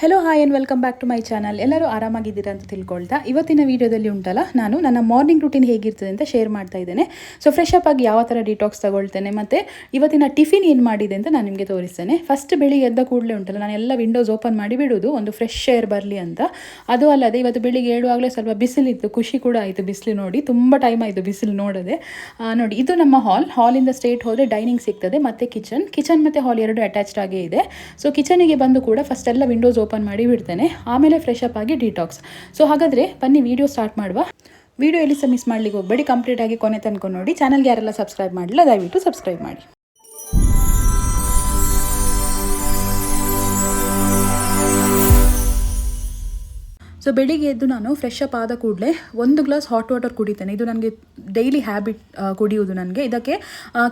Hello hi and welcome back to my channel ಎಲ್ಲರೂ ಆರಾಮಾಗಿದ್ದೀರಾ ಅಂತ ತಿಳ್ಕೊಳ್ತಾ. ಇವತ್ತಿನ ವೀಡಿಯೋದಲ್ಲಿ ಉಂಟಲ್ಲ, ನಾನು ನನ್ನ ಮಾರ್ನಿಂಗ್ ರೂಟೀನ್ ಹೇಗಿರ್ತದೆ ಅಂತ ಶೇರ್ ಮಾಡ್ತಾ ಇದ್ದೇನೆ. ಸೊ ಫ್ರೆಶ್ ಅಪ್ ಆಗಿ ಯಾವ ಥರ ಡಿಟಾಕ್ಸ್ ತಗೊಳ್ತೇನೆ ಮತ್ತು ಇವತ್ತಿನ ಟಿಫಿನ್ ಏನು ಮಾಡಿದೆ ಅಂತ ನಾನು ನಿಮಗೆ ತೋರಿಸ್ತೇನೆ. ಫಸ್ಟ್ ಬೆಳಿಗ್ಗೆ ಎದ್ದ ಕೂಡಲೇ ಉಂಟಲ್ಲ, ನಾನು ಎಲ್ಲ ವಿಂಡೋಸ್ ಓಪನ್ ಮಾಡಿ ಬಿಡೋದು ಒಂದು ಫ್ರೆಶ್ ಏರ್ ಬರಲಿ ಅಂತ. ಅದು ಅಲ್ಲದೆ ಇವತ್ತು ಬೆಳಿಗ್ಗೆ ಏಳುವಾಗಲೇ ಸ್ವಲ್ಪ ಬಿಸಿಲಿತ್ತು, ಖುಷಿ ಕೂಡ ಆಯಿತು ಬಿಸಿಲು ನೋಡಿ. ತುಂಬ ಟೈಮ್ ಆಯಿತು ಬಿಸಿಲು ನೋಡದೆ. ನೋಡಿ, ಇದು ನಮ್ಮ ಹಾಲ್ ಹಾಲಿಂದ ಸ್ಟೇಟ್ ಹೋದರೆ ಡೈನಿಂಗ್ ಸಿಗ್ತದೆ, ಮತ್ತು ಕಿಚನ್ ಕಿಚನ್ ಮತ್ತು ಹಾಲ್ ಎರಡು ಅಟ್ಯಾಚ್ಡ್ ಆಗೇ ಇದೆ. ಸೊ ಕಿಚನಿಗೆ ಬಂದು ಕೂಡ ಫಸ್ಟ್ ಎಲ್ಲ ವಿಂಡೋಸ್ ಮಾಡಿ ಬಿಡ್ತೇನೆ. ಆಮೇಲೆ ಫ್ರೆಶ್ ಅಪ್ ಆಗಿ ಡಿಟಾಕ್ಸ್ ಸೊ ಹಾಗಾದರೆ ಬನ್ನಿ ವಿಡಿಯೋ ಸ್ಟಾರ್ಟ್ ಮಾಡುವ. ವಿಡಿಯೋ ಎಲ್ಲಿ ಮಿಸ್ ಮಾಡ್ಲಿಕ್ಕೆ ಹೋಗಬೇಡಿ. ಕಂಪ್ಲೀಟ್ ಆಗಿ ಕೊನೆ ತನಕ ನೋಡಿ. ಚಾನಲ್ಗೆ ಯಾರೆಲ್ಲ ಸಬ್ಸ್ಕ್ರೈಬ್ ಮಾಡಿಲ್ಲ ದಯವಿಟ್ಟು ಸಬ್ಸ್ಕ್ರೈಬ್ ಮಾಡಿ. ಸೊ ಬೆಳಿಗ್ಗೆ ಎದ್ದು ನಾನು ಫ್ರೆಶ್ ಅಪ್ ಆದ ಕೂಡಲೇ ಒಂದು ಗ್ಲಾಸ್ ಹಾಟ್ ವಾಟರ್ ಕುಡಿತೇನೆ. ಇದು ನನಗೆ ಡೈಲಿ ಹ್ಯಾಬಿಟ್ ಕುಡಿಯೋದು ನನಗೆ. ಇದಕ್ಕೆ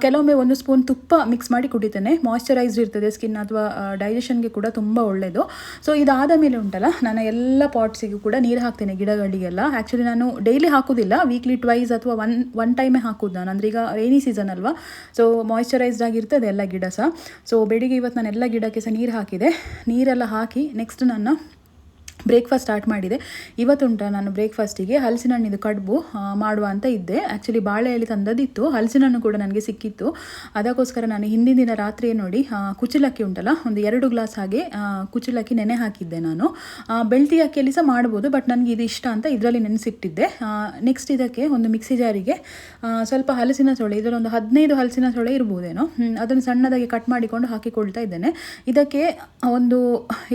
ಕೆಲವೊಮ್ಮೆ ಒಂದು ಸ್ಪೂನ್ ತುಪ್ಪ ಮಿಕ್ಸ್ ಮಾಡಿ ಕುಡಿತೇನೆ. ಮಾಯ್ಶ್ಚರೈಸ್ಡ್ ಇರ್ತದೆ ಸ್ಕಿನ್ ಅಥವಾ ಡೈಜೆಷನ್ಗೆ ಕೂಡ ತುಂಬ ಒಳ್ಳೆಯದು ಸೊ ಇದಾದ ಮೇಲೆ ಉಂಟಲ್ಲ, ನಾನು ಎಲ್ಲ ಪಾಟ್ಸಿಗೂ ಕೂಡ ನೀರು ಹಾಕ್ತೇನೆ, ಗಿಡಗಳಿಗೆಲ್ಲ. ಆ್ಯಕ್ಚುಲಿ ನಾನು ಡೈಲಿ ಹಾಕೋದಿಲ್ಲ. ವೀಕ್ಲಿ ಟ್ವೈಸ್ ಅಥವಾ ಒನ್ ಒನ್ ಟೈಮೇ ಹಾಕೋದು ನಾನು. ಅಂದರೆ ಈಗ ರೈನಿ ಸೀಸನ್ ಅಲ್ವಾ? ಸೊ ಮಾಯ್ಶ್ಚರೈಸ್ಡ್ ಆಗಿರ್ತದೆ ಎಲ್ಲ ಗಿಡ ಸಹ. ಸೊ ಬೆಳಿಗ್ಗೆ ಇವತ್ತು ನಾನು ಎಲ್ಲ ಗಿಡಕ್ಕೆ ಸಹ ನೀರು ಹಾಕಿದೆ. ನೀರೆಲ್ಲ ಹಾಕಿ ನೆಕ್ಸ್ಟ್ ನನ್ನ ಬ್ರೇಕ್ಫಾಸ್ಟ್ ಸ್ಟಾರ್ಟ್ ಮಾಡಿದೆ. ಇವತ್ತುಂಟ ನಾನು ಬ್ರೇಕ್ಫಾಸ್ಟಿಗೆ ಹಲಸಿನ ಹಣ್ಣಿದು ಕಡುಬು ಮಾಡುವ ಅಂತ ಇದ್ದೆ. ಆ್ಯಕ್ಚುಲಿ ಬಾಳೆಯಲ್ಲಿ ತಂದದಿತ್ತು ಹಲಸಿನ ಹಣ್ಣು ಕೂಡ ನನಗೆ ಸಿಕ್ಕಿತ್ತು. ಅದಕ್ಕೋಸ್ಕರ ನಾನು ಹಿಂದಿನ ದಿನ ರಾತ್ರಿಯೇ ನೋಡಿ ಕುಚಲಕ್ಕಿ ಉಂಟಲ್ಲ, ಒಂದು ಎರಡು ಗ್ಲಾಸ್ ಹಾಗೆ ಕುಚಲಕ್ಕಿ ನೆನೆ ಹಾಕಿದ್ದೆ ನಾನು. ಬೆಳ್ತಿ ಅಕ್ಕಿಯಲ್ಲಿ ಸಹ ಮಾಡ್ಬೋದು ಬಟ್ ನನಗೆ ಇದು ಇಷ್ಟ ಅಂತ ಇದರಲ್ಲಿ ನೆನೆಸಿಟ್ಟಿದ್ದೆ. ನೆಕ್ಸ್ಟ್ ಇದಕ್ಕೆ ಒಂದು ಮಿಕ್ಸಿ ಜಾರಿಗೆ ಸ್ವಲ್ಪ ಹಲಸಿನ ಸೊಳೆ ಇದರಲ್ಲಿ ಒಂದು ಹದಿನೈದು ಹಲಸಿನ ಸೊಳೆ ಇರ್ಬೋದೇನೋ ಅದನ್ನು ಸಣ್ಣದಾಗಿ ಕಟ್ ಮಾಡಿಕೊಂಡು ಹಾಕಿಕೊಳ್ತಾ ಇದ್ದೇನೆ. ಇದಕ್ಕೆ ಒಂದು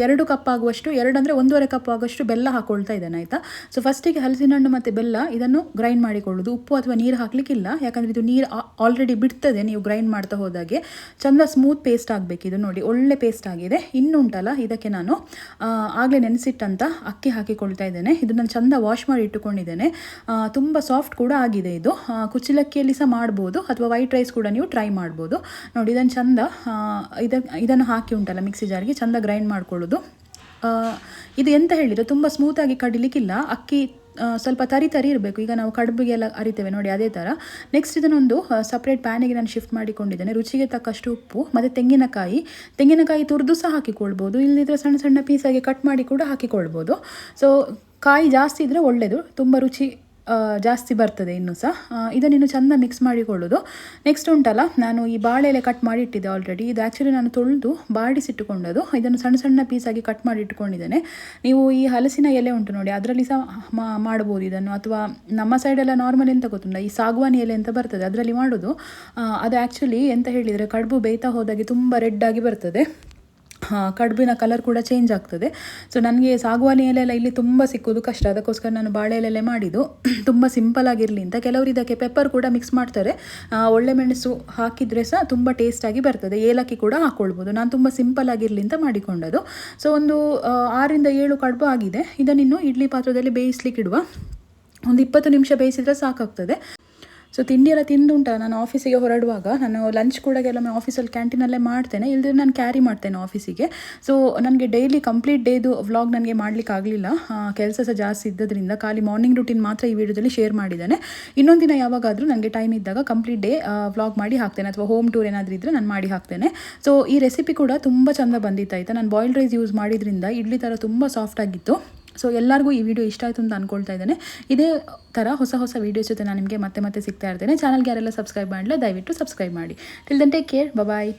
ಎರಡು ಕಪ್ ಆಗುವಷ್ಟು ಎರಡು ಅಂದರೆ ಒಂದೂವರೆ ಕಪ್ ಆಗೋಷ್ಟು ಬೆಲ್ಲ ಹಾಕೊಳ್ತಾ ಇದ್ದೇನೆ, ಆಯಿತಾ? ಸೊ ಫಸ್ಟಿಗೆ ಹಲಸಿನ ಹಣ್ಣು ಮತ್ತು ಬೆಲ್ಲ, ಇದನ್ನು ಗ್ರೈಂಡ್ ಮಾಡಿಕೊಳ್ಳೋದು. ಉಪ್ಪು ಅಥವಾ ನೀರು ಹಾಕಲಿಕ್ಕಿಲ್ಲ, ಯಾಕಂದರೆ ಇದು ನೀರು ಆಲ್ರೆಡಿ ಬಿಡ್ತದೆ, ನೀವು ಗ್ರೈಂಡ್ ಮಾಡ್ತಾ ಹೋದಾಗೆ. ಚಂದ ಸ್ಮೂತ್ ಪೇಸ್ಟ್ ಆಗಬೇಕು, ಇದು ನೋಡಿ, ಒಳ್ಳೆ ಪೇಸ್ಟ್ ಆಗಿದೆ. ಇನ್ನು ಉಂಟಲ್ಲ, ಇದಕ್ಕೆ ನಾನು ಆಗಲೇ ನೆನೆಸಿಟ್ಟಂತ ಅಕ್ಕಿ ಹಾಕಿಕೊಳ್ತಾ ಇದ್ದೇನೆ. ಇದು ನಾನು ಚಂದ ವಾಶ್ ಮಾಡಿ ಇಟ್ಟುಕೊಂಡಿದ್ದೇನೆ. ತುಂಬ ಸಾಫ್ಟ್ ಕೂಡ ಆಗಿದೆ ಇದು. ಕುಚ್ಚಲಕ್ಕಿಯಲ್ಲಿ ಸಹ ಮಾಡ್ಬೋದು, ಅಥವಾ ವೈಟ್ ರೈಸ್ ಕೂಡ ನೀವು ಟ್ರೈ ಮಾಡ್ಬೋದು. ನೋಡಿ, ಇದನ್ನು ಚಂದ ಇದನ್ನು ಹಾಕಿ ಉಂಟಲ್ಲ, ಮಿಕ್ಸಿ ಜಾರಿಗೆ, ಚಂದ ಗ್ರೈಂಡ್ ಮಾಡ್ಕೊಳ್ಳೋದು. ಇದು ಎಂತ ಹೇಳಿದರೆ? ತುಂಬ ಸ್ಮೂತಾಗಿ ಕಡಿಲಿಕ್ಕಿಲ್ಲ. ಅಕ್ಕಿ ಸ್ವಲ್ಪ ತರಿ ತರಿ ಇರಬೇಕು. ಈಗ ನಾವು ಕಡುಬಿಗೆಲ್ಲ ಅರಿತೇವೆ ನೋಡಿ ಅದೇ ಥರ ನೆಕ್ಸ್ಟ್ ಇದನ್ನೊಂದು ಸಪ್ರೇಟ್ ಪ್ಯಾನಿಗೆ ನಾನು ಶಿಫ್ಟ್ ಮಾಡಿಕೊಂಡಿದ್ದೇನೆ. ರುಚಿಗೆ ತಕ್ಕಷ್ಟು ಉಪ್ಪು, ಮತ್ತು ತೆಂಗಿನಕಾಯಿ. ತೆಂಗಿನಕಾಯಿ ತುರಿದು ಸಹ ಹಾಕಿಕೊಳ್ಬೋದು. ಇಲ್ಲದಿದ್ದರೆ ಸಣ್ಣ ಸಣ್ಣ ಪೀಸಾಗಿ ಕಟ್ ಮಾಡಿ ಕೂಡ ಹಾಕಿಕೊಳ್ಬೋದು. ಸೊ ಕಾಯಿ ಜಾಸ್ತಿ ಇದ್ದರೆ ಒಳ್ಳೆಯದು ತುಂಬ ರುಚಿ ಜಾಸ್ತಿ ಬರ್ತದೆ ಇನ್ನೂ ಸಹ. ಇದನ್ನಿನ್ನು ಚೆಂದ ಮಿಕ್ಸ್ ಮಾಡಿಕೊಳ್ಳೋದು. ನೆಕ್ಸ್ಟ್ ಉಂಟಲ್ಲ, ನಾನು ಈ ಬಾಳೆ ಎಲೆ ಕಟ್ ಮಾಡಿ ಇಟ್ಟಿದ್ದೆ ಆಲ್ರೆಡಿ ಇದು ಆ್ಯಕ್ಚುಲಿ ನಾನು ತೊಳೆದು ಬಾಡಿಸಿಟ್ಟುಕೊಂಡದು ಇದನ್ನು ಸಣ್ಣ ಸಣ್ಣ ಪೀಸಾಗಿ ಕಟ್ ಮಾಡಿ ಇಟ್ಕೊಂಡಿದ್ದೇನೆ ನೀವು ಈ ಹಲಸಿನ ಎಲೆ ಉಂಟು ನೋಡಿ, ಅದರಲ್ಲಿ ಸಹ ಮಾಡ್ಬೋದು ಇದನ್ನು. ಅಥವಾ ನಮ್ಮ ಸೈಡೆಲ್ಲ ನಾರ್ಮಲ್ ಎಂತ ಗೊತ್ತುಂಟ? ಈ ಸಾಗುವಾನಿ ಎಲೆ ಅಂತ ಬರ್ತದೆ, ಅದರಲ್ಲಿ ಮಾಡೋದು. ಅದು ಆ್ಯಕ್ಚುಲಿ ಎಂತ ಹೇಳಿದರೆ ಕಡುಬು ಬೇಯ್ತಾ ಹೋದಾಗೆ ತುಂಬ ರೆಡ್ ಆಗಿ ಬರ್ತದೆ. ಕಡುಬಿನ ಕಲರ್ ಕೂಡ ಚೇಂಜ್ ಆಗ್ತದೆ. ಸೊ ನನಗೆ ಸಾಗುವಾನಿ ಎಲೆಲ್ಲ ಇಲ್ಲಿ ತುಂಬ ಸಿಕ್ಕೋದು ಕಷ್ಟ. ಅದಕ್ಕೋಸ್ಕರ ನಾನು ಬಾಳೆ ಎಲೆಲೆ ಮಾಡಿದ್ದು. ತುಂಬ ಸಿಂಪಲ್ ಆಗಿರಲಿ ಅಂತ ಕೆಲವರು ಇದಕ್ಕೆ ಪೆಪ್ಪರ್ ಕೂಡ ಮಿಕ್ಸ್ ಮಾಡ್ತಾರೆ. ಒಳ್ಳೆ ಮೆಣಸು ಹಾಕಿದರೆ ಸಹ ತುಂಬ ಟೇಸ್ಟಾಗಿ ಬರ್ತದೆ. ಏಲಕ್ಕಿ ಕೂಡ ಹಾಕ್ಕೊಳ್ಬೋದು ನಾನು ತುಂಬ ಸಿಂಪಲ್ ಆಗಿರಲಿ ಅಂತ ಮಾಡಿಕೊಂಡದು. ಸೊ ಒಂದು ಆರಿಂದ ಏಳು ಕಡುಬು ಆಗಿದೆ. ಇದನ್ನಿನ್ನು ಇಡ್ಲಿ ಪಾತ್ರದಲ್ಲಿ ಬೇಯಿಸ್ಲಿಕ್ಕಿಡುವ. ಒಂದು ಇಪ್ಪತ್ತು ನಿಮಿಷ ಬೇಯಿಸಿದರೆ ಸಾಕಾಗ್ತದೆ. ಸೊ ತಿಂಡಿ ಎಲ್ಲ ತಿಂದು ನಾನು ಆಫೀಸಿಗೆ ಹೊರಡುವಾಗ, ನಾನು ಲಂಚ್ ಕೂಡ ಕೆಲವೊಮ್ಮೆ ಆಫೀಸಲ್ಲಿ ಕ್ಯಾಂಟೀನಲ್ಲೇ ಮಾಡ್ತೇನೆ. ಇಲ್ಲದ್ರೆ ನಾನು ಕ್ಯಾರಿ ಮಾಡ್ತೇನೆ ಆಫೀಸಿಗೆ ಸೊ ನನಗೆ ಡೈಲಿ ಕಂಪ್ಲೀಟ್ ಡೇದು ವ್ಲಾಗ್ ನನಗೆ ಮಾಡ್ಲಿಕ್ಕೆ ಆಗಲಿಲ್ಲ. ಕೆಲಸ ಸಹ ಜಾಸ್ತಿ ಇದ್ದದ್ರಿಂದ ಖಾಲಿ ಮಾರ್ನಿಂಗ್ ರೂಟೀನ್ ಮಾತ್ರ ಈ ವಿಡಿಯೋದಲ್ಲಿ ಶೇರ್ ಮಾಡಿದ್ದೇನೆ. ಇನ್ನೊಂದು ದಿನ ಯಾವಾಗಾದರೂ ನನಗೆ ಟೈಮ್ ಇದ್ದಾಗ ಕಂಪ್ಲೀಟ್ ಡೇ ವ್ಲಾಗ್ ಮಾಡಿ ಹಾಕ್ತೇನೆ. ಅಥವಾ ಹೋಮ್ ಟೂರ್ ಏನಾದರೂ ಇದ್ದರೆ ನಾನು ಮಾಡಿ ಹಾಕ್ತೇನೆ. ಸೊ ಈ ರೆಸಿಪಿ ಕೂಡ ತುಂಬ ಚೆಂದ ಬಂದಿತ್ತು ಆಯಿತಾ ನಾನು ಬಾಯ್ಲ್ಡ್ ರೈಸ್ ಯೂಸ್ ಮಾಡಿದ್ರಿಂದ ಇಡ್ಲಿ ಥರ ತುಂಬ ಸಾಫ್ಟ್ ಆಗಿತ್ತು. ಸೊ ಎಲ್ಲರಿಗೂ ಈ ವಿಡಿಯೋ ಇಷ್ಟ ಆಯಿತು ಅಂತ ಅಂದ್ಕೊಳ್ತಾ ಇದ್ದೇನೆ. ಇದೇ ಥರ ಹೊಸ ಹೊಸ ವೀಡಿಯೋಸ್ ಜೊತೆ ನಾನು ನಿಮಗೆ ಮತ್ತೆ ಮತ್ತೆ ಸಿಗ್ತಾ ಇರ್ತೇನೆ. ಚಾನಲ್ಗೆ ಯಾರೆಲ್ಲ ಸಬ್ಸ್ಕ್ರೈಬ್ ಮಾಡಲಿಲ್ಲ, ದಯವಿಟ್ಟು ಸಬ್ಸ್ಕ್ರೈಬ್ ಮಾಡಿ. Till then take care bye